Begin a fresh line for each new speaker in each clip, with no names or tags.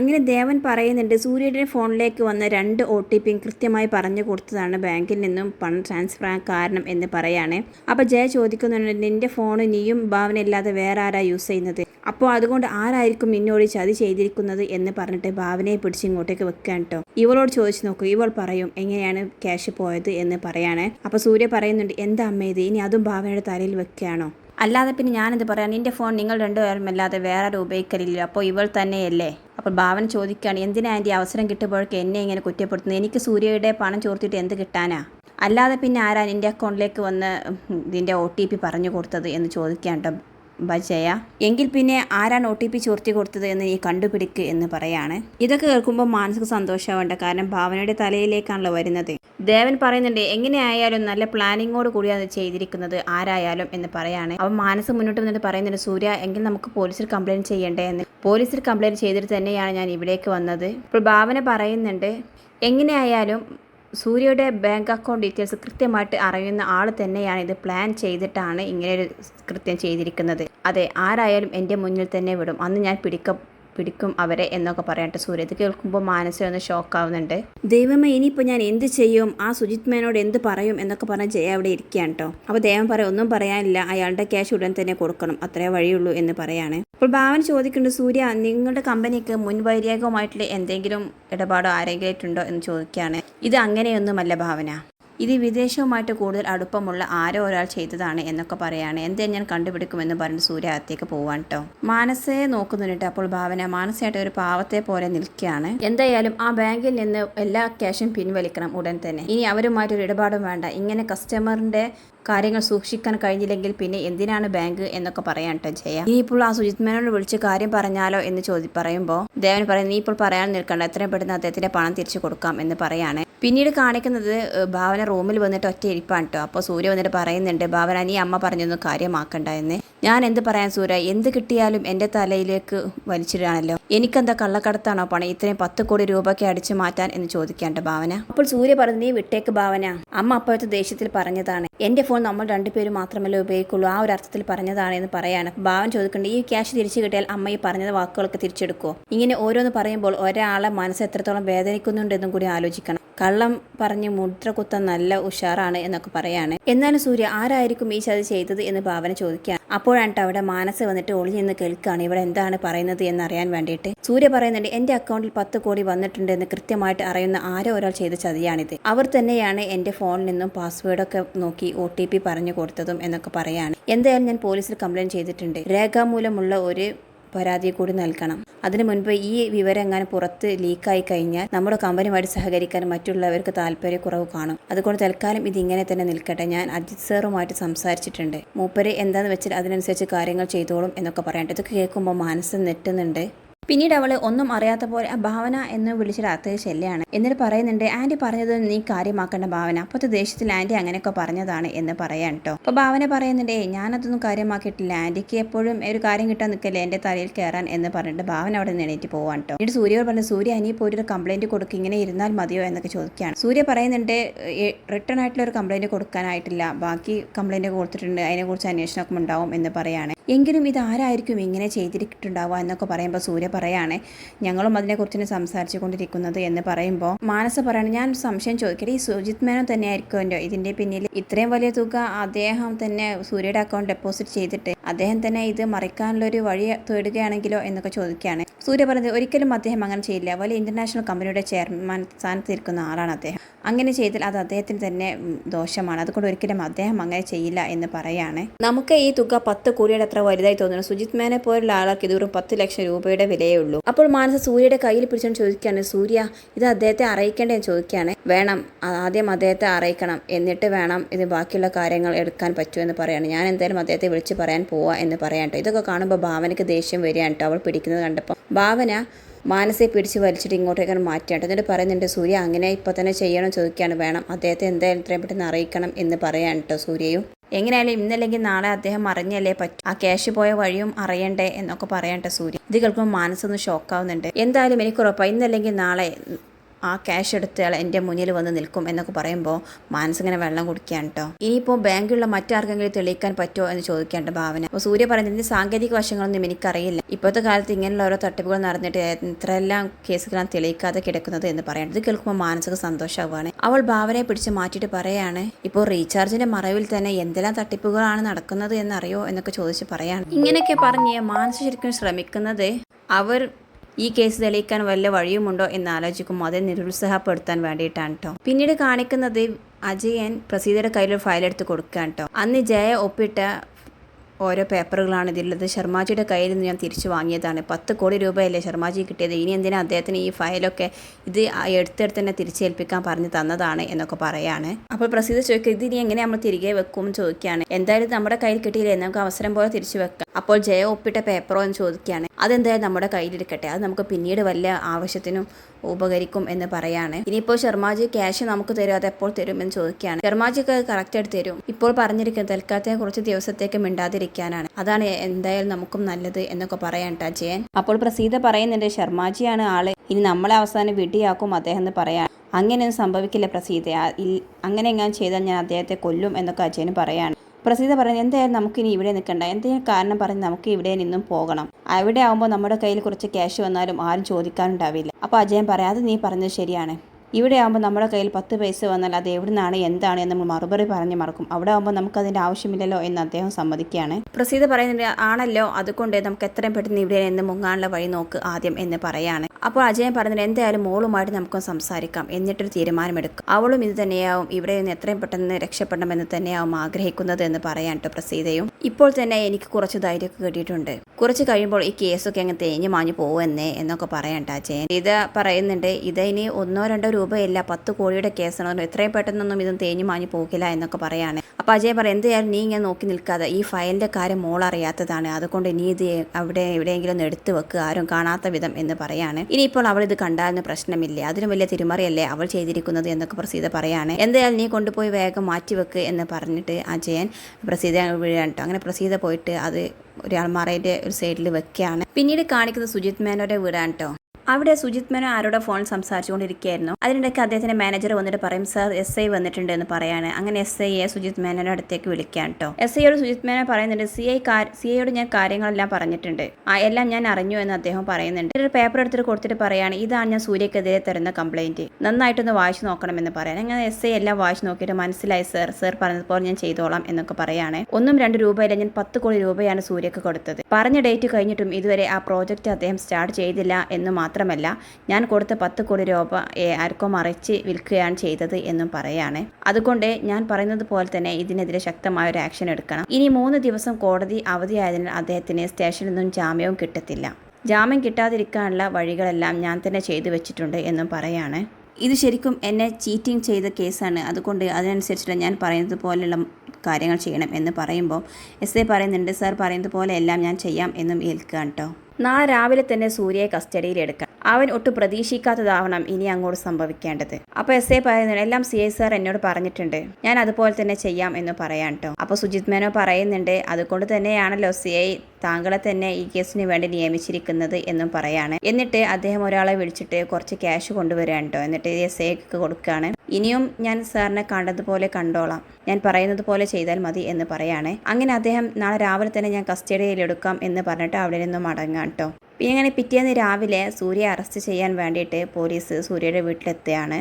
അങ്ങനെ ദേവൻ പറയുന്നുണ്ട് സൂര്യയുടെ ഫോണിലേക്ക് വന്ന രണ്ട് ഒ ടി പിയും കൃത്യമായി പറഞ്ഞു കൊടുത്തതാണ് ബാങ്കിൽ നിന്നും പണം ട്രാൻസ്ഫർ ആകാൻ കാരണം എന്ന് പറയാണ്. അപ്പോൾ ജയ ചോദിക്കുന്നുണ്ട് നിന്റെ ഫോൺ നീയും ഭാവനയില്ലാതെ വേറെ ആരാ യൂസ് ചെയ്യുന്നത്? അപ്പോൾ അതുകൊണ്ട് ആരായിരിക്കും നിന്നോട് ചതി ചെയ്തിരിക്കുന്നത്? എന്ന് പറഞ്ഞിട്ട് ഭാവനയെ പിടിച്ച് ഇങ്ങോട്ടേക്ക് വെക്കാൻ കേട്ടോ. ഇവളോട് ചോദിച്ചു നോക്കൂ ഇവൾ പറയും എങ്ങനെയാണ് ക്യാഷ് പോയത്? എന്ന് പറയാണ്. അപ്പോൾ സൂര്യ പറയുന്നുണ്ട് എന്താ അമ്മ ഇത്? ഇനി അതും ഭാവനയുടെ തലയിൽ വെക്കുകയാണോ അല്ലാതെ പിന്നെ ഞാനെന്ത് പറയാം നിന്റെ ഫോൺ നിങ്ങൾ രണ്ടുപേരും അല്ലാതെ വേറെ ആരും ഉപയോഗിക്കലില്ല. അപ്പോൾ ഇവൾ തന്നെയല്ലേ? അപ്പോൾ ഭാവന ചോദിക്കുകയാണ് എന്തിനാ എന്റെ അവസരം കിട്ടുമ്പോഴേക്ക് എന്നെ ഇങ്ങനെ കുറ്റപ്പെടുത്തുന്നത്? എനിക്ക് സൂര്യയുടെ പണം ചോർത്തിയിട്ട് എന്ത് കിട്ടാനാ? അല്ലാതെ പിന്നെ ആരാ നിന്റെ അക്കൗണ്ടിലേക്ക് വന്ന് ഇതിന്റെ ഒ ടി പി പറഞ്ഞു കൊടുത്തത് എന്ന് ചോദിക്കാം കേട്ടോ. ബജയ. എങ്കിൽ പിന്നെ ആരാണ് ഒ ടി പി ചോർത്തി കൊടുത്തത് എന്ന് നീ കണ്ടുപിടിക്ക് എന്ന് പറയാണ്. ഇതൊക്കെ കേൾക്കുമ്പോൾ മാനസിക സന്തോഷമാവേണ്ട. കാരണം ഭാവനയുടെ തലയിലേക്കാണല്ലോ വരുന്നത്. ദേവൻ പറയുന്നുണ്ട് എങ്ങനെയായാലും നല്ല പ്ലാനിങ്ങോട് കൂടിയാണ് ചെയ്തിരിക്കുന്നത്. ആരായാലും എന്ന് പറയാണ്. അവൻ മാനസ് മുന്നോട്ട് വന്നിട്ട് പറയുന്നുണ്ട് സൂര്യ എങ്കിൽ നമുക്ക് പോലീസിൽ കംപ്ലയിന്റ് ചെയ്യണ്ടേ എന്ന്. പോലീസിൽ കംപ്ലയിന്റ് ചെയ്തിട്ട് തന്നെയാണ് ഞാൻ ഇവിടേക്ക് വന്നത്. ഇപ്പോൾ ഭാവന പറയുന്നുണ്ട് എങ്ങനെയായാലും സൂര്യയുടെ ബാങ്ക് അക്കൗണ്ട് ഡീറ്റെയിൽസ് കൃത്യമായിട്ട് അറിയുന്ന ആൾ തന്നെയാണ് ഇത് പ്ലാൻ ചെയ്തിട്ടാണ് ഇങ്ങനെ ഒരു കൃത്യം ചെയ്തിരിക്കുന്നത്. അതെ ആരായാലും എന്റെ മുന്നിൽ തന്നെ വിടും. അന്ന് ഞാൻ പിടിക്ക പിടിക്കും അവരെ എന്നൊക്കെ പറയട്ടെ സൂര്യ ഇത് കേൾക്കുമ്പോൾ മാനസിക ഒന്ന് ഷോക്കാവുന്നുണ്ട് ദൈവമേ ഇനിയിപ്പോൾ ഞാൻ എന്ത് ചെയ്യും? ആ സുജിത് മേനോട് എന്ത് പറയും എന്നൊക്കെ പറഞ്ഞ് ജയ അവിടെ ഇരിക്കുകയാണ് കേട്ടോ അപ്പോൾ ദേവൻ പറയും ഒന്നും പറയാനില്ല. അയാളുടെ ക്യാഷ് ഉടൻ തന്നെ കൊടുക്കണം. അത്രേ വഴിയുള്ളൂ എന്ന് പറയാണ്. അപ്പോൾ ഭാവൻ ചോദിക്കുന്നുണ്ട് സൂര്യ നിങ്ങളുടെ കമ്പനിക്ക് മുൻവൈരാഗമായിട്ടുള്ള എന്തെങ്കിലും ഇടപാടോ ആരെങ്കിലും ഉണ്ടോ എന്ന് ചോദിക്കുകയാണ്. ഇത് അങ്ങനെയൊന്നുമല്ല ഭാവന. ഇത് വിദേശവുമായിട്ട് കൂടുതൽ അടുപ്പമുള്ള ആരോ ഒരാൾ ചെയ്തതാണ് എന്നൊക്കെ പറയാണ്. എന്തേ ഞാൻ കണ്ടുപിടിക്കുമെന്ന് പറഞ്ഞ് സൂര്യ അകത്തേക്ക് പോവാൻ കേട്ടോ മാനസയെ നോക്കുന്നുണ്ട് അപ്പോൾ ഭാവന. മാനസയായിട്ട് ഒരു പാവത്തെ പോലെ നിൽക്കുകയാണ്. എന്തായാലും ആ ബാങ്കിൽ നിന്ന് എല്ലാ ക്യാഷും പിൻവലിക്കണം ഉടൻ തന്നെ. ഇനി അവരുമായിട്ടൊരു ഇടപാടും വേണ്ട. ഇങ്ങനെ കസ്റ്റമറിന്റെ കാര്യങ്ങൾ സൂക്ഷിക്കാൻ കഴിഞ്ഞില്ലെങ്കിൽ പിന്നെ എന്തിനാണ് ബാങ്ക് എന്നൊക്കെ പറയാൻ കേട്ടോ ജയ. ഇനിയിപ്പോൾ ആ സുജിത് മേനോട് വിളിച്ച് കാര്യം പറഞ്ഞാലോ എന്ന് ചോദി പറയുമ്പോൾ ദേവൻ പറയും നീ ഇപ്പോൾ പറയാൻ നിൽക്കണ്ട. എത്രയും പെട്ടെന്ന് അദ്ദേഹത്തിന്റെ പണം തിരിച്ചു കൊടുക്കാം എന്ന് പറയാണ്. പിന്നീട് കാണിക്കുന്നത് ഭാവന റൂമിൽ വന്നിട്ട് ഒറ്റ ഇരിപ്പാണ് കേട്ടോ അപ്പോൾ സൂര്യ വന്നിട്ട് പറയുന്നുണ്ട് ഭാവന നീ അമ്മ പറഞ്ഞൊന്നും കാര്യമാക്കണ്ട എന്ന്. ഞാൻ എന്ത് പറയാൻ സൂര്യ? എന്ത് കിട്ടിയാലും എന്റെ തലയിലേക്ക് വലിച്ചിടാണല്ലോ എനിക്കെന്താ കള്ളക്കടത്താണോ പണം? ഇത്രയും പത്ത് കോടി രൂപയ്ക്ക് അടിച്ചു മാറ്റാൻ എന്ന് ചോദിക്കാണ്ട് ഭാവന. അപ്പോൾ സൂര്യ പറഞ്ഞു നീ വിട്ടേക്ക് ഭാവന. അമ്മ അപ്പോഴത്തെ ദേഷ്യത്തിൽ പറഞ്ഞതാണ്. എന്റെ ഫോൺ നമ്മൾ രണ്ടുപേരും മാത്രമല്ലേ ഉപയോഗിക്കുള്ളൂ. ആ ഒരു അർത്ഥത്തിൽ പറഞ്ഞതാണ് എന്ന് പറയാണ്. ഭാവൻ ചോദിക്കുന്നുണ്ട് ഈ ക്യാഷ് തിരിച്ചു കിട്ടിയാൽ അമ്മ ഈ പറഞ്ഞ വാക്കുകളൊക്കെ തിരിച്ചെടുക്കുമോ ഇങ്ങനെ ഓരോന്ന് പറയുമ്പോൾ ഒരാളെ മനസ്സ് എത്രത്തോളം വേദനിക്കുന്നുണ്ടെന്നും കൂടി ആലോചിക്കണം. കള്ളം പറഞ്ഞ് മുദ്ര കുത്ത നല്ല ഉഷാറാണ് എന്നൊക്കെ പറയാണ്. എന്നാലും സൂര്യ ആരായിരിക്കും ഈ ചതി ചെയ്തത്? എന്ന് ഭാവന ചോദിക്കാൻ അപ്പോഴാണ് ട്ടോ അവിടെ മാനസ് വന്നിട്ട് ഒളി നിന്ന് കേൾക്കുകയാണ്. ഇവിടെ എന്താണ് പറയുന്നത് എന്നറിയാൻ വേണ്ടിയിട്ട്. സൂര്യ പറയുന്നുണ്ട് എന്റെ അക്കൗണ്ടിൽ പത്ത് കോടി വന്നിട്ടുണ്ട് എന്ന് കൃത്യമായിട്ട് അറിയുന്ന ആരോ ഒരാൾ ചെയ്ത ചതിയാണിത്. അവർ തന്നെയാണ് എന്റെ ഫോണിൽ നിന്നും പാസ്വേഡൊക്കെ നോക്കി ഒ ടി പി പറഞ്ഞു കൊടുത്തതും എന്നൊക്കെ പറയാണ്. എന്തായാലും ഞാൻ പോലീസിൽ കംപ്ലയിന്റ് ചെയ്തിട്ടുണ്ട്. രേഖാമൂലമുള്ള ഒരു പരാതി കൂടി നൽകണം. അതിനു മുൻപ് ഈ വിവരം എങ്ങനെ പുറത്ത് ലീക്കായി കഴിഞ്ഞാൽ നമ്മുടെ കമ്പനിയുമായിട്ട് സഹകരിക്കാൻ മറ്റുള്ളവർക്ക് താല്പര്യക്കുറവ് കാണും. അതുകൊണ്ട് തൽക്കാലം ഇത് ഇങ്ങനെ തന്നെ നിൽക്കട്ടെ. ഞാൻ അജിത് സാറുമായിട്ട് സംസാരിച്ചിട്ടുണ്ട്. മൂപ്പര് എന്താണെന്ന് വെച്ചാൽ അതിനനുസരിച്ച് കാര്യങ്ങൾ ചെയ്തോളും എന്നൊക്കെ പറയട്ടെ ഇതൊക്കെ കേൾക്കുമ്പോൾ മനസ്സ് നെറ്റുന്നുണ്ട് പിന്നീട് അവൾ ഒന്നും അറിയാത്ത പോലെ ഭാവന എന്ന് വിളിച്ചിട്ട് അകത്തേക്ക് ചെല്ലുകയാണ് എന്നിട്ട് പറയുന്നുണ്ട് ആന്റി പറഞ്ഞത് നീ കാര്യമാക്കേണ്ട ഭാവന. അപ്പോഴത്തെ ദേഷ്യത്തിൽ ആന്റി അങ്ങനെയൊക്കെ പറഞ്ഞതാണ് എന്ന് പറയാൻ കേട്ടോ അപ്പോൾ ഭാവന പറയുന്നുണ്ട് "ഏയ്, ഞാനതൊന്നും കാര്യമാക്കിയിട്ടില്ല. ആന്റിക്ക് എപ്പോഴും ഒരു കാര്യം കിട്ടാൻ നിൽക്കല്ലേ എന്റെ തലയിൽ കയറാൻ എന്ന് പറഞ്ഞിട്ട് ഭാവന അവിടെ നിന്ന് എണീറ്റ് പോവാൻ കേട്ടോ എന്നിട്ട് സൂര്യ പറഞ്ഞു സൂര്യ അനി പോയി ഒരു കംപ്ലൈന്റ് കൊടുക്കുക ഇങ്ങനെ ഇരുന്നാൽ മതിയോ? എന്നൊക്കെ ചോദിക്കുകയാണ്. സൂര്യ പറയുന്നുണ്ട് റിട്ടേൺ ആയിട്ടുള്ള ഒരു കംപ്ലൈന്റ് കൊടുക്കാനായിട്ടില്ല. ബാക്കി കംപ്ലൈന്റ് കൊടുത്തിട്ടുണ്ട്. അതിനെക്കുറിച്ച് അന്വേഷണമൊക്കെ ഉണ്ടാവും എന്ന് പറയാണ്. എങ്കിലും ഇത് ആരായിരിക്കും ഇങ്ങനെ ചെയ്തിട്ടുണ്ടാവുക എന്നൊക്കെ പറയുമ്പോൾ സൂര്യ പറയാണ്. ഞങ്ങളും അതിനെക്കുറിച്ച് സംസാരിച്ചു കൊണ്ടിരിക്കുന്നത് എന്ന് പറയുമ്പോൾ മാനസ പറയാണ് ഞാൻ സംശയം ചോദിക്കട്ടെ ഈ സുജിത് മേനോ തന്നെയായിരിക്കുമല്ലോ. ഇതിന്റെ പിന്നിൽ ഇത്രയും വലിയ തുക അദ്ദേഹം തന്നെ സൂര്യയുടെ അക്കൗണ്ട് ഡെപ്പോസിറ്റ് ചെയ്തിട്ട് അദ്ദേഹം തന്നെ ഇത് മറിക്കാനുള്ളൊരു വഴി തേടുകയാണെങ്കിലോ എന്നൊക്കെ ചോദിക്കുകയാണ്. സൂര്യ പറഞ്ഞത് ഒരിക്കലും അദ്ദേഹം അങ്ങനെ ചെയ്യില്ല. വലിയ ഇന്റർനാഷണൽ കമ്പനിയുടെ ചെയർമാൻ സ്ഥാനത്തിരിക്കുന്ന ആളാണ് അദ്ദേഹം. അങ്ങനെ ചെയ്താൽ അത് അദ്ദേഹത്തിന് തന്നെ ദോഷമാണ്. അതുകൊണ്ട് ഒരിക്കലും അദ്ദേഹം അങ്ങനെ ചെയ്യില്ല എന്ന് പറയാണ്. നമുക്ക് ഈ തുക പത്ത് കോടിയുടെ അത്ര വലുതായി തോന്നുന്നു. സുജിത് മേനെ പോലുള്ള ആൾക്ക് ഇത് വെറും പത്ത് ലക്ഷം രൂപയുടെ വിലയേ ഉള്ളൂ. അപ്പോൾ മാനസ സൂര്യയുടെ കയ്യിൽ പിടിച്ചുകൊണ്ട് ചോദിക്കുകയാണ് സൂര്യ ഇത് അദ്ദേഹത്തെ അറിയിക്കേണ്ടതെന്ന് ചോദിക്കുകയാണ്. വേണം. ആദ്യം അദ്ദേഹത്തെ അറിയിക്കണം. എന്നിട്ട് വേണം ഇത് ബാക്കിയുള്ള കാര്യങ്ങൾ എടുക്കാൻ പറ്റുമെന്ന് പറയാണ്. ഞാൻ എന്തായാലും അദ്ദേഹത്തെ വിളിച്ച് പറയാൻ പോവാ എന്ന് പറയാൻ കേട്ടോ ഇതൊക്കെ കാണുമ്പോൾ ഭാവനയ്ക്ക് ദേഷ്യം വരികയാണ് കേട്ടോ അവൾ പിടിക്കുന്നത് കണ്ടപ്പോൾ ഭാവന മാനസയെ പിടിച്ച് വലിച്ചിട്ട് ഇങ്ങോട്ടേക്കാണ് മാറ്റിയാണ് എന്നിട്ട് പറയുന്നുണ്ട് സൂര്യ അങ്ങനെ ഇപ്പോൾ തന്നെ ചെയ്യണം ചോദിക്കുകയാണ്. വേണം. അദ്ദേഹത്തെ എന്തായാലും ഇത്രയും പെട്ടെന്ന് അറിയിക്കണം എന്ന് പറയാൻ കേട്ടോ സൂര്യയും. എങ്ങനെയായാലും ഇന്നല്ലെങ്കിൽ നാളെ അദ്ദേഹം അറിഞ്ഞല്ലേ പറ്റും. ആ ക്യാഷ് പോയ വഴിയും അറിയണ്ടേ എന്നൊക്കെ പറയട്ടെ സൂര്യ. ഇത് കേൾക്കുമ്പോൾ മനസ്സൊന്ന് ഷോക്കാവുന്നുണ്ട് എന്തായാലും എനിക്ക് ഉറപ്പാണ് ഇന്നല്ലെങ്കിൽ നാളെ ആ ക്യാഷ് എടുത്തയാൾ എന്റെ മുന്നിൽ വന്ന് നിൽക്കും എന്നൊക്കെ പറയുമ്പോൾ മാനസിങ്ങനെ വെള്ളം കുടിക്കാൻ കേട്ടോ. ഇനിയിപ്പോൾ ബാങ്കിലുള്ള മറ്റാർക്കെങ്കിലും തെളിയിക്കാൻ പറ്റുമോ എന്ന് ചോദിക്കേണ്ട ഭാവന. അപ്പോൾ സൂര്യ പറഞ്ഞതിന്റെ സാങ്കേതിക വശങ്ങളൊന്നും എനിക്കറിയില്ല. ഇപ്പോഴത്തെ കാലത്ത് ഇങ്ങനെയുള്ള ഓരോ തട്ടിപ്പുകൾ നടന്നിട്ട് ഇത്രയെല്ലാം കേസുകളാണ് തെളിയിക്കാതെ കിടക്കുന്നത് എന്ന് പറയുന്നത് ഇത് കേൾക്കുമ്പോൾ മാനസിക സന്തോഷമാവുകയാണ്. അവൾ ഭാവനയെ പിടിച്ച് മാറ്റിയിട്ട് പറയാണ് ഇപ്പോൾ റീചാർജിന്റെ മറവിൽ തന്നെ എന്തെല്ലാം തട്ടിപ്പുകളാണ് നടക്കുന്നത് എന്നറിയോ? എന്നൊക്കെ ചോദിച്ച് പറയാണ്. ഇങ്ങനെയൊക്കെ പറഞ്ഞ് മാനസ ശരിക്കും ശ്രമിക്കുന്നത് അവർ ഈ കേസ് തെളിയിക്കാൻ വല്ല വഴിയുമുണ്ടോ എന്ന് ആലോചിക്കും അത് നിരുത്സാഹപ്പെടുത്താൻ വേണ്ടിയിട്ടാണ് കേട്ടോ പിന്നീട് കാണിക്കുന്നത് അജയൻ പ്രസീതയുടെ ഫയൽ എടുത്ത് കൊടുക്കുകയാണ് കേട്ടോ അന്ന് ജയ ഒപ്പിട്ട ഓരോ പേപ്പറുകളാണ് ഇതിലുള്ളത്. ശർമാജിയുടെ കയ്യിൽ നിന്ന് ഞാൻ തിരിച്ചു വാങ്ങിയതാണ്. പത്ത് കോടി രൂപയല്ലേ ശർമാജി കിട്ടിയത്. ഇനി എന്തിനാ അദ്ദേഹത്തിന് ഈ ഫയലൊക്കെ ഇത് എടുത്തെടുത്ത് തന്നെ തിരിച്ചേൽപ്പിക്കാൻ പറഞ്ഞു തന്നതാണ് എന്നൊക്കെ പറയാണ്. അപ്പോൾ പ്രസീത ചോദിക്കുക ഇത് ഇനി എങ്ങനെ നമ്മൾ തിരികെ വെക്കും? ചോദിക്കുകയാണ്. എന്തായാലും നമ്മുടെ കയ്യിൽ കിട്ടിയില്ലേ? നമുക്ക് അവസരം പോലെ തിരിച്ചു വെക്കാം. അപ്പോൾ ജയ ഒപ്പിട്ട പേപ്പറോ എന്ന് ചോദിക്കുകയാണ്. അതെന്തായാലും നമ്മുടെ കയ്യിലിരിക്കട്ടെ. അത് നമുക്ക് പിന്നീട് വല്ല ആവശ്യത്തിനും ഉപകരിക്കും എന്ന് പറയാണ്. ഇനിയിപ്പോൾ ശർമാജി ക്യാഷ് നമുക്ക് തരും അത് എപ്പോൾ തരും എന്ന് ചോദിക്കുകയാണ് ശർമാജിക്ക് കറക്റ്റായിട്ട് തരും. ഇപ്പോൾ പറഞ്ഞിരിക്കുന്നത് തൽക്കാലത്തെ കുറച്ച് ദിവസത്തേക്ക് മിണ്ടാതിരിക്കാനാണ്. അതാണ് എന്തായാലും നമുക്കും നല്ലത് എന്നൊക്കെ പറയാൻ ജയൻ. അപ്പോൾ പ്രസീത പറയുന്നുണ്ട് ശർമാജിയാണ് ആളെ. ഇനി നമ്മളെ അവസാനം വിടിയാക്കും അദ്ദേഹം എന്ന് പറയാൻ അങ്ങനെയൊന്നും സംഭവിക്കില്ല പ്രസീത അങ്ങനെ എങ്ങാനും ചെയ്താൽ ഞാൻ അദ്ദേഹത്തെ കൊല്ലും എന്നൊക്കെ അജയന് പറയാണ്. പ്രസീത പറയുന്നത് എന്തായാലും നമുക്കിനി ഇവിടെ നിൽക്കണ്ട. എന്തെങ്കിലും കാരണം പറഞ്ഞ് നമുക്ക് ഇവിടെ നിന്നും പോകണം. അവിടെ ആകുമ്പോൾ നമ്മുടെ കയ്യിൽ കുറച്ച് ക്യാഷ് വന്നാലും ആരും ചോദിക്കാനുണ്ടാവില്ല. അപ്പോൾ അജയൻ പറയാം അത് നീ പറഞ്ഞത് ശരിയാണ്. ഇവിടെ ആകുമ്പോൾ നമ്മുടെ കയ്യിൽ പത്ത് പൈസ വന്നാൽ അത് എവിടെ നിന്നാണ് എന്താണ് എന്ന് നമ്മൾ മറുപടി പറഞ്ഞ് മറക്കും. അവിടെ ആകുമ്പോൾ നമുക്ക് അതിന്റെ ആവശ്യമില്ലല്ലോ എന്ന് അദ്ദേഹം സമ്മതിക്കുകയാണ്. പ്രസീത പറയുന്നുണ്ട് ആണല്ലോ അതുകൊണ്ട് നമുക്ക് എത്രയും പെട്ടെന്ന് ഇവിടെ നിന്ന് മുങ്ങാനുള്ള വഴി നോക്ക് ആദ്യം എന്ന് പറയാണ്. അപ്പോൾ അജയൻ പറഞ്ഞത് എന്തായാലും മോളുമായിട്ട് നമുക്ക് സംസാരിക്കാം എന്നിട്ടൊരു തീരുമാനമെടുക്കും. അവളും ഇത് തന്നെയാവും ഇവിടെ നിന്ന് എത്രയും പെട്ടെന്ന് രക്ഷപ്പെടണമെന്ന് തന്നെയാവും ആഗ്രഹിക്കുന്നത് എന്ന് പറയാൻ കേട്ടോ പ്രസീതയും. ഇപ്പോൾ തന്നെ എനിക്ക് കുറച്ച് ധൈര്യമൊക്കെ കിട്ടിയിട്ടുണ്ട്. കുറച്ച് കഴിയുമ്പോൾ ഈ കേസൊക്കെ അങ്ങ് തേഞ്ഞു മാഞ്ഞു പോവെന്നേ എന്നൊക്കെ പറയാൻ കേട്ടോ അജയൻ. ഇത് പറയുന്നുണ്ട് ഇത് ഇനി ഒന്നോ രണ്ടോ രൂപയില്ല പത്ത് കോടിയുടെ കേസാണ് എത്രയും പെട്ടെന്നൊന്നും ഇതും തേഞ്ഞു മാഞ്ഞു പോകില്ല എന്നൊക്കെ പറയാണ്. അപ്പോൾ അജയ് പറയും എന്തായാലും നീ ഇങ്ങനെ നോക്കി നിൽക്കാതെ ഈ ഫയലിന്റെ കാര്യം മോൾ അറിയാത്തതാണ് അതുകൊണ്ട് നീ ഇത് അവിടെ എവിടെയെങ്കിലും എടുത്തു വെക്കുക ആരും കാണാത്ത വിധം എന്ന് പറയാണ്. ഇനിയിപ്പോൾ അവൾ ഇത് കണ്ടാലും പ്രശ്നമില്ലേ. അതിനും വലിയ തിരുമറിയല്ലേ അവൾ ചെയ്തിരിക്കുന്നത് എന്നൊക്കെ പ്രസീത പറയാണ്. എന്തായാലും നീ കൊണ്ടുപോയി വേഗം മാറ്റി വെക്ക് എന്ന് പറഞ്ഞിട്ട് അജയൻ പ്രസീത വീഴാൻ കേട്ടോ അങ്ങനെ പ്രസീത പോയിട്ട് അത് ഒരു അൾമാറയുടെ ഒരു സൈഡിൽ വെക്കുകയാണ്. പിന്നീട് കാണിക്കുന്നത് സുജിത് മേനോയുടെ വീടാണ് കേട്ടോ അവിടെ സുജിത് മേനോ ആരോടെ ഫോൺ സംസാരിച്ചുകൊണ്ടിരിക്കുകയായിരുന്നു. അതിനിടയ്ക്ക് അദ്ദേഹത്തിന്റെ മാനേജർ വന്നിട്ട് പറയും സർ എസ് ഐ വന്നിട്ടുണ്ട് എന്ന് പറയാണ്. അങ്ങനെ എസ് ഐയെ സുജിത് മേനോയുടെ അടുത്തേക്ക് വിളിക്കാൻ കേട്ടോ എസ് ഐയോട് സുജിത് മേനോ പറയുന്നുണ്ട് സി ഐ സി ഐയോട് ഞാൻ കാര്യങ്ങളെല്ലാം പറഞ്ഞിട്ടുണ്ട്. എല്ലാം ഞാൻ അറിഞ്ഞു എന്ന് അദ്ദേഹം പറയുന്നുണ്ട്. ഒരു പേപ്പർ എടുത്തിട്ട് കൊടുത്തിട്ട് പറയാണ് ഇതാണ് ഞാൻ സൂര്യക്കെതിരെ തരുന്ന കംപ്ലൈന്റ് നന്നായിട്ടൊന്ന് വായിച്ചു നോക്കണമെന്ന് പറയാൻ അങ്ങനെ എസ് ഐ എല്ലാം വായിച്ചു നോക്കിയിട്ട് മനസ്സിലായി സർ സർ പറഞ്ഞതുപോലെ ഞാൻ ചെയ്തോളാം എന്നൊക്കെ പറയാണ്. ഒന്നും രണ്ട് രൂപയില്ല ഞാൻ പത്ത് കോടി രൂപയാണ് സൂര്യക്ക് കൊടുത്തത്. പറഞ്ഞ ഡേറ്റ് കഴിഞ്ഞിട്ടും ഇതുവരെ ആ പ്രോജക്റ്റ് അദ്ദേഹം സ്റ്റാർട്ട് ചെയ്തില്ല എന്ന് മാത്രമല്ല ഞാൻ കൊടുത്ത പത്ത് കോടി രൂപ ആർക്കോ മറിച്ച് വിൽക്കുകയാണ് ചെയ്തത് എന്നും പറയാണ്. അതുകൊണ്ട് ഞാൻ പറയുന്നത് പോലെ തന്നെ ഇതിനെതിരെ ശക്തമായ ഒരു ആക്ഷൻ എടുക്കണം. ഇനി മൂന്ന് ദിവസം കോടതി അവധിയായതിനാൽ അദ്ദേഹത്തിന് സ്റ്റേഷനിൽ നിന്നും ജാമ്യവും കിട്ടത്തില്ല. ജാമ്യം കിട്ടാതിരിക്കാനുള്ള വഴികളെല്ലാം ഞാൻ തന്നെ ചെയ്തു വെച്ചിട്ടുണ്ട് എന്നും പറയാണ്. ഇത് ശരിക്കും എന്നെ ചീറ്റിംഗ് ചെയ്ത കേസാണ്. അതുകൊണ്ട് അതിനനുസരിച്ചുള്ള ഞാൻ പറയുന്നത് പോലെയുള്ള കാര്യങ്ങൾ ചെയ്യണം എന്ന് പറയുമ്പോൾ എസ് എ പറയുന്നുണ്ട് സാർ പറയുന്നത് പോലെ എല്ലാം ഞാൻ ചെയ്യാം എന്നും ഏൽക്കുക കേട്ടോ. നാളെ രാവിലെ തന്നെ സൂര്യയെ കസ്റ്റഡിയിൽ എടുക്കാം. അവൻ ഒട്ടും പ്രതീക്ഷിക്കാത്തതാവണം ഇനി അങ്ങോട്ട് സംഭവിക്കേണ്ടത്. അപ്പോൾ എസ് ഐ പറയുന്നുണ്ട് എല്ലാം സി ഐ സാർ എന്നോട് പറഞ്ഞിട്ടുണ്ട്. ഞാൻ അതുപോലെ തന്നെ ചെയ്യാം എന്ന് പറയാം കേട്ടോ അപ്പോൾ സുജിത് മേനോ പറയുന്നുണ്ട് അതുകൊണ്ട് തന്നെയാണല്ലോ സി ഐ താങ്കളെ തന്നെ ഈ കേസിന് വേണ്ടി നിയമിച്ചിരിക്കുന്നത് എന്നും പറയാണ്. എന്നിട്ട് അദ്ദേഹം ഒരാളെ വിളിച്ചിട്ട് കുറച്ച് ക്യാഷ് കൊണ്ടുവരാൻ കേട്ടോ എന്നിട്ട് എസ് ഐക്ക് കൊടുക്കുകയാണ് ഇനിയും ഞാൻ സാറിനെ കണ്ടതുപോലെ കണ്ടോളാം. ഞാൻ പറയുന്നത് പോലെ ചെയ്താൽ മതി എന്ന് പറയാണ്. അങ്ങനെ അദ്ദേഹം നാളെ രാവിലെ തന്നെ ഞാൻ കസ്റ്റഡിയിൽ എടുക്കാം എന്ന് പറഞ്ഞിട്ട് അവിടെ നിന്നും മടങ്ങാം കേട്ടോ പിന്നെ അങ്ങനെ പിറ്റേന്ന് രാവിലെ സൂര്യ അറസ്റ്റ് ചെയ്യാൻ വേണ്ടിയിട്ട് പോലീസ് സൂര്യയുടെ വീട്ടിലെത്തുകയാണ്.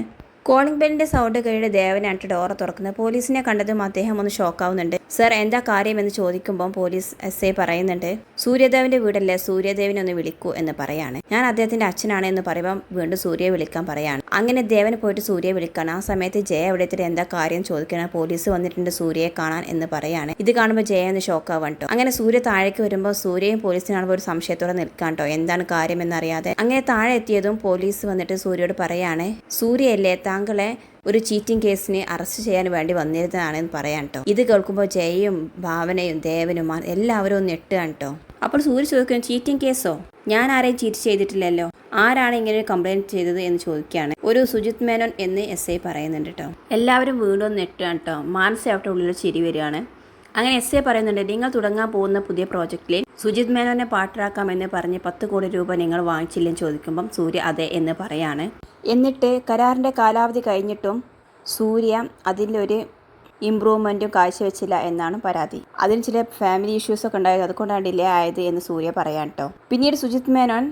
കോളിംഗ് ബെല്ലിന്റെ സൗണ്ട് കഴിഞ്ഞ് ദേവനായിട്ട് ഡോറ തുറക്കുന്നത് പോലീസിനെ കണ്ടതും അദ്ദേഹം ഒന്ന് ഷോക്കാവുന്നുണ്ട് സർ എന്താ കാര്യമെന്ന് ചോദിക്കുമ്പോൾ പോലീസ് എസ് ഐ പറയുന്നുണ്ട്. സൂര്യദേവന്റെ വീടല്ലേ? സൂര്യദേവനെ ഒന്ന് വിളിക്കൂ എന്ന് പറയാണ്. ഞാൻ അദ്ദേഹത്തിന്റെ അച്ഛനാണ് എന്ന് പറയുമ്പോൾ വീണ്ടും സൂര്യയെ വിളിക്കാൻ പറയാണ്. അങ്ങനെ ദേവനെ പോയിട്ട് സൂര്യയെ വിളിക്കാണ്. ആ സമയത്ത് ജയ എവിടെത്തിട്ട് എന്താ കാര്യം ചോദിക്കണം? പോലീസ് വന്നിട്ടുണ്ട് സൂര്യയെ കാണാൻ എന്ന് പറയാണ്. ഇത് കാണുമ്പോൾ ജയ ഒന്ന് ഷോക്കാവാൻ കേട്ടോ അങ്ങനെ സൂര്യ താഴേക്ക് വരുമ്പോൾ സൂര്യയും പോലീസിനും കാണുമ്പോൾ ഒരു സംശയത്തോടെ നിൽക്കാൻ കേട്ടോ എന്താണ് കാര്യം എന്നറിയാതെ. അങ്ങനെ താഴെ എത്തിയതും പോലീസ് വന്നിട്ട് സൂര്യയോട് പറയാണ് സൂര്യയല്ലേ താങ്കളെ ഒരു ചീറ്റിംഗ് കേസിനെ അറസ്റ്റ് ചെയ്യാൻ വേണ്ടി വന്നിരുന്നതാണെന്ന് പറയാം കേട്ടോ ഇത് കേൾക്കുമ്പോൾ ജയയും ഭാവനയും ദേവനും എല്ലാവരും ഒന്ന് ഞെട്ടുകയാണ് കേട്ടോ അപ്പോൾ സൂര്യ ചോദിക്കുന്നു ചീറ്റിംഗ് കേസോ? ഞാൻ ആരെയും ചീറ്റ് ചെയ്തിട്ടില്ലല്ലോ. ആരാണ് ഇങ്ങനെ ഒരു കംപ്ലൈന്റ് ചെയ്തത്? എന്ന് ചോദിക്കുകയാണ്. ഒരു സുജിത് മേനോൻ എന്ന് എസ് ഐ പറയുന്നുണ്ട് കേട്ടോ എല്ലാവരും വീണ്ടും ഒന്ന് ഞെട്ടുകയാണ് കേട്ടോ മാനസ ഉള്ളിൽ ചിരി വരികയാണ്. അങ്ങനെ എസ് എ പറയുന്നുണ്ട് നിങ്ങൾ തുടങ്ങാൻ പോകുന്ന പുതിയ പ്രോജക്റ്റിൽ സുജിത് മേനോനെ പാട്ടറാക്കാമെന്ന് പറഞ്ഞ് പത്ത് കോടി രൂപ നിങ്ങൾ വാങ്ങിച്ചില്ലെന്ന് ചോദിക്കുമ്പം സൂര്യ അതെ എന്ന് പറയാണ്. എന്നിട്ട് കരാറിന്റെ കാലാവധി കഴിഞ്ഞിട്ടും സൂര്യ അതിലൊരു ഇമ്പ്രൂവ്മെന്റും കാഴ്ചവെച്ചില്ല എന്നാണ് പരാതി. അതിന് ചില ഫാമിലി ഇഷ്യൂസൊക്കെ ഉണ്ടായത് അതുകൊണ്ടാണ് ഡിലേ ആയത് എന്ന് സൂര്യ പറയാൻ കേട്ടോ പിന്നീട് സുജിത് മേനോൻ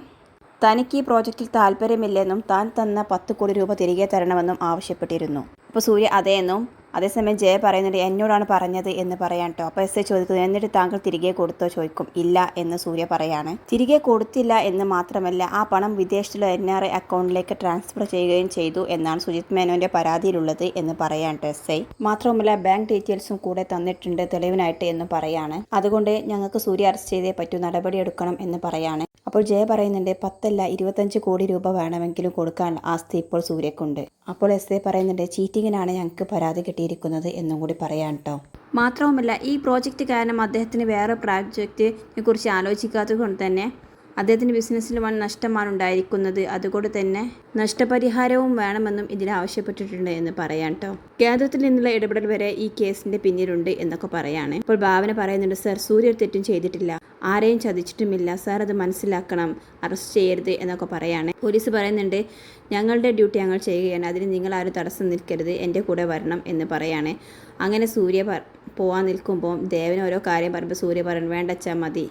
തനിക്ക് ഈ പ്രോജക്റ്റിൽ താല്പര്യമില്ലെന്നും താൻ തന്ന പത്ത് കോടി രൂപ തിരികെ തരണമെന്നും ആവശ്യപ്പെട്ടിരുന്നു. അപ്പോൾ സൂര്യ അതേയെന്നും അതേസമയം ജയ പറയുന്നുണ്ട് എന്നോടാണ് പറഞ്ഞത് എന്ന് പറയാൻ കേട്ടോ അപ്പോൾ എസ് എ ചോദിക്കുന്നു എന്നിട്ട് താങ്കൾ തിരികെ കൊടുത്തോ? ചോദിക്കും ഇല്ല എന്ന് സൂര്യ പറയാണ്. തിരികെ കൊടുത്തില്ല എന്ന് മാത്രമല്ല ആ പണം വിദേശത്തുള്ള എൻ ആർ ഐ അക്കൗണ്ടിലേക്ക് ട്രാൻസ്ഫർ ചെയ്യുകയും ചെയ്തു എന്നാണ് സുജിത് മേനോന്റെ പരാതിയിലുള്ളത് എന്ന് പറയാൻ കേട്ടോ എസ് ഐ. മാത്രവുമല്ല ബാങ്ക് ഡീറ്റെയിൽസും കൂടെ തന്നിട്ടുണ്ട് തെളിവിനായിട്ട് എന്ന് പറയാണ്. അതുകൊണ്ട് ഞങ്ങൾക്ക് സൂര്യ അറസ്റ്റ് ചെയ്തേ പറ്റൂ നടപടിയെടുക്കണം എന്ന് പറയാണ്. അപ്പോൾ ജയ പറയുന്നുണ്ട് പത്തല്ല ഇരുപത്തഞ്ച് കോടി രൂപ വേണമെങ്കിലും കൊടുക്കാൻ ആസ്തി ഇപ്പോൾ സൂര്യക്കുണ്ട്. അപ്പോൾ എസ് എ പറയുന്നുണ്ട് ചീറ്റിങ്ങിനാണ് ഞങ്ങൾക്ക് പരാതി കിട്ടിയിരിക്കുന്നത് എന്നും കൂടി പറയാം കേട്ടോ മാത്രവുമല്ല ഈ പ്രോജക്റ്റ് കാരണം അദ്ദേഹത്തിന് വേറെ പ്രോജക്റ്റിനെ കുറിച്ച് ആലോചിക്കാത്തത് കൊണ്ട് തന്നെ അദ്ദേഹത്തിന്റെ ബിസിനസ്സിൽ വൻ നഷ്ടമാണ് ഉണ്ടായിരിക്കുന്നത്. അതുകൊണ്ട് തന്നെ നഷ്ടപരിഹാരവും വേണമെന്നും ഇതിൽ ആവശ്യപ്പെട്ടിട്ടുണ്ട് എന്ന് പറയാം കേട്ടോ കേന്ദ്രത്തിൽ നിന്നുള്ള ഇടപെടൽ വരെ ഈ കേസിന്റെ പിന്നിലുണ്ട് എന്നൊക്കെ പറയാണ്. ഇപ്പോൾ ഭാവന പറയുന്നുണ്ട് സർ സൂര്യ തെറ്റും ചെയ്തിട്ടില്ല. ആരെയും ചതിച്ചിട്ടുമില്ല. സാർ അത് മനസ്സിലാക്കണം. അറസ്റ്റ് ചെയ്യരുത് എന്നൊക്കെ പറയാണ്. പോലീസ് പറയുന്നുണ്ട് ഞങ്ങളുടെ ഡ്യൂട്ടി ഞങ്ങൾ ചെയ്യുകയാണ്. അതിന് നിങ്ങൾ ആരും തടസ്സം നിൽക്കരുത്. എന്റെ കൂടെ വരണം എന്ന് പറയാണ്. അങ്ങനെ സൂര്യ പോവാൻ നിൽക്കുമ്പോൾ ദേവൻ ഓരോ കാര്യം പറയുമ്പോൾ സൂര്യ പറയണം വേണ്ടച്ചാൽ മതി.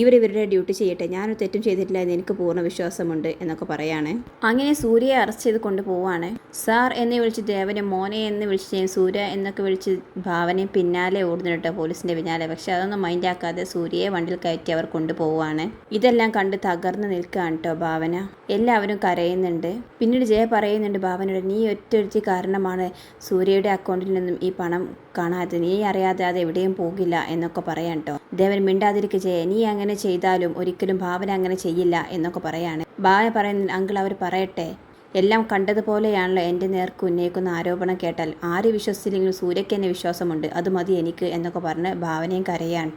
ഇവർ ഇവരുടെ ഡ്യൂട്ടി ചെയ്യട്ടെ. ഞാനൊരു തെറ്റും ചെയ്തിട്ടില്ല എന്ന് എനിക്ക് പൂർണ വിശ്വാസമുണ്ട് എന്നൊക്കെ പറയാണ്. അങ്ങനെ സൂര്യയെ അറസ്റ്റ് ചെയ്ത് കൊണ്ടുപോവാണ്. സാർ എന്ന് വിളിച്ച് ദേവനെ മോനെ എന്ന് വിളിച്ച് സൂര്യ എന്നൊക്കെ വിളിച്ച് ഭാവനയും പിന്നാലെ ഓടുന്നുണ്ട് പോലീസിന്റെ പിന്നാലെ. പക്ഷെ അതൊന്നും മൈൻഡാക്കാതെ സൂര്യയെ വണ്ടിയിൽ കയറ്റി അവർ കൊണ്ടുപോവാണ്. ഇതെല്ലാം കണ്ട് തകർന്ന് നിൽക്കുകയാണ് കേട്ടോ ഭാവന. എല്ലാവരും കരയുന്നുണ്ട്. പിന്നീട് ജയ പറയുന്നുണ്ട് ഭാവനയുടെ നീ ഒറ്റൊരുത്തി കാരണമാണ് സൂര്യയുടെ അക്കൗണ്ടിൽ നിന്നും ഈ പണം കാണാതെ നീ അറിയാതെ അത് എവിടെയും പോകില്ല എന്നൊക്കെ പറയാം കേട്ടോ ദേവൻ മിണ്ടാതിരിക്കുക ജയ. നീ അങ്ങനെ ചെയ്താലും ഒരിക്കലും ഭാവന അങ്ങനെ ചെയ്യില്ല എന്നൊക്കെ പറയാണ്. ഭാവന പറയുന്ന അങ്കിൾ അവർ പറയട്ടെ. എല്ലാം കണ്ടതുപോലെയാണല്ലോ എന്റെ നേർക്ക് ഉന്നയിക്കുന്ന ആരോപണം കേട്ടാൽ. ആര് വിശ്വസിച്ചില്ലെങ്കിലും സൂര്യയ്ക്ക് എന്നെ വിശ്വാസമുണ്ട്. അത് മതി എനിക്ക് എന്നൊക്കെ പറഞ്ഞ് ഭാവനയും കരയാണ്.